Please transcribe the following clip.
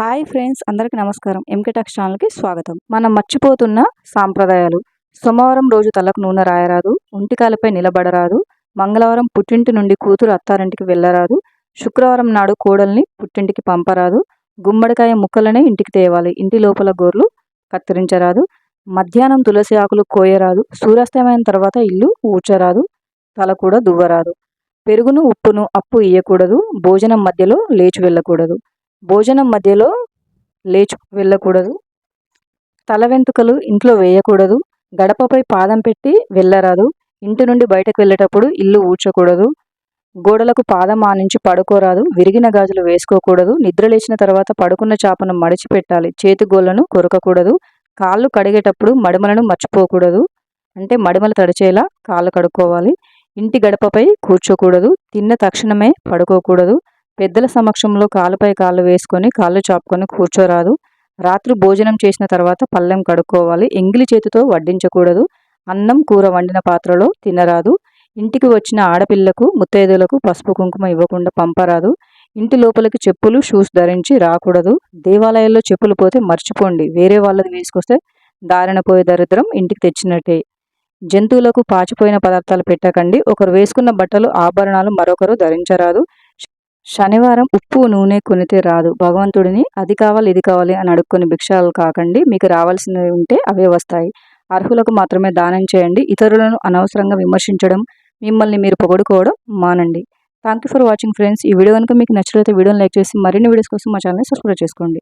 Hi friends అందరికీ నమస్కారం. MK talks ఛానల్కి స్వాగతం. మనం మర్చిపోతున్న సాంప్రదాయాలు. సోమవారం రోజు తలకు నూనె రాయరాదు ఒంటికాలపై నిలబడరాదు మంగళవారం పుట్టింటి నుండి కూతురు అత్తారింటికి వెళ్ళరాదు శుక్రవారం నాడు కోడల్ని పుట్టింటికి పంపరాదు గుమ్మడికాయ ముక్కలనే ఇంటికి తేవాలి ఇంటి లోపల గోర్లు కత్తిరించరాదు మధ్యాహ్నం తులసి ఆకులు కోయరాదు సూర్యాస్తమైన తర్వాత ఇల్లు ఊడ్చరాదు తల కూడా దువ్వరాదు. పెరుగును ఉప్పును అప్పు ఇయ్యకూడదు భోజనం మధ్యలో లేచి వెళ్ళకూడదు. భోజనం మధ్యలో లేచి వెళ్ళకూడదు. తల వెంట్రుకలు ఇంట్లో వేయకూడదు. గడపపై పాదం పెట్టి వెళ్ళరాదు. ఇంటి నుండి బయటకు వెళ్ళేటప్పుడు ఇల్లు ఊడ్చకూడదు. గోడలకు పాదం ఆనించి పడుకోరాదు. విరిగిన గాజులు వేసుకోకూడదు. నిద్ర లేచిన తర్వాత పడుకున్న చేపను మడిచిపెట్టాలి. చేతి గోళ్ళను కొరకకూడదు. కాళ్ళు కడిగేటప్పుడు మడిమలను మర్చిపోకూడదు. అంటే మడిమలు తడిచేలా కాళ్ళు కడుక్కోవాలి. ఇంటి గడపపై కూర్చోకూడదు. తిన్న తక్షణమే పడుకోకూడదు. పెద్దల సమక్షంలో కాలుపై కాళ్ళు వేసుకొని కాళ్ళు చాపుకొని కూర్చోరాదు. రాత్రి భోజనం చేసిన తర్వాత పళ్ళెం కడుక్కోవాలి. ఎంగిలి చేతితో వడ్డించకూడదు. అన్నం కూర వండిన పాత్రలో తినరాదు. ఇంటికి వచ్చిన ఆడపిల్లకు ముత్తైదులకు పసుపు కుంకుమ ఇవ్వకుండా పంపరాదు. ఇంటి లోపలికి చెప్పులు షూస్ ధరించి రాకూడదు. దేవాలయాల్లో చెప్పులు పోతే మర్చిపోండి. వేరే వాళ్ళది వేసుకొస్తే దారిన పోయే దరిద్రం ఇంటికి తెచ్చినట్టే. జంతువులకు పాచిపోయిన పదార్థాలు పెట్టకండి. ఒకరు వేసుకున్న బట్టలు ఆభరణాలు మరొకరు ధరించరాదు. శనివారం ఉప్పు నూనె కొనితే రాదు. భగవంతుడిని అది కావాలి ఇది కావాలి అని అడుక్కొని భిక్షాలు కాకండి. మీకు రావాల్సినవి ఉంటే అవే వస్తాయి. అర్హులకు మాత్రమే దానం చేయండి. ఇతరులను అనవసరంగా విమర్శించడం మిమ్మల్ని మీరు పొగడుకోవడం మానండి. Thank you for watching friends ఈ వీడియో కనుక మీకు నచ్చినట్లయితే వీడియోని లైక్ చేసి మరిన్ని వీడియోస్ కోసం మా ఛానల్ని సబ్స్క్రైబ్ చేసుకోండి.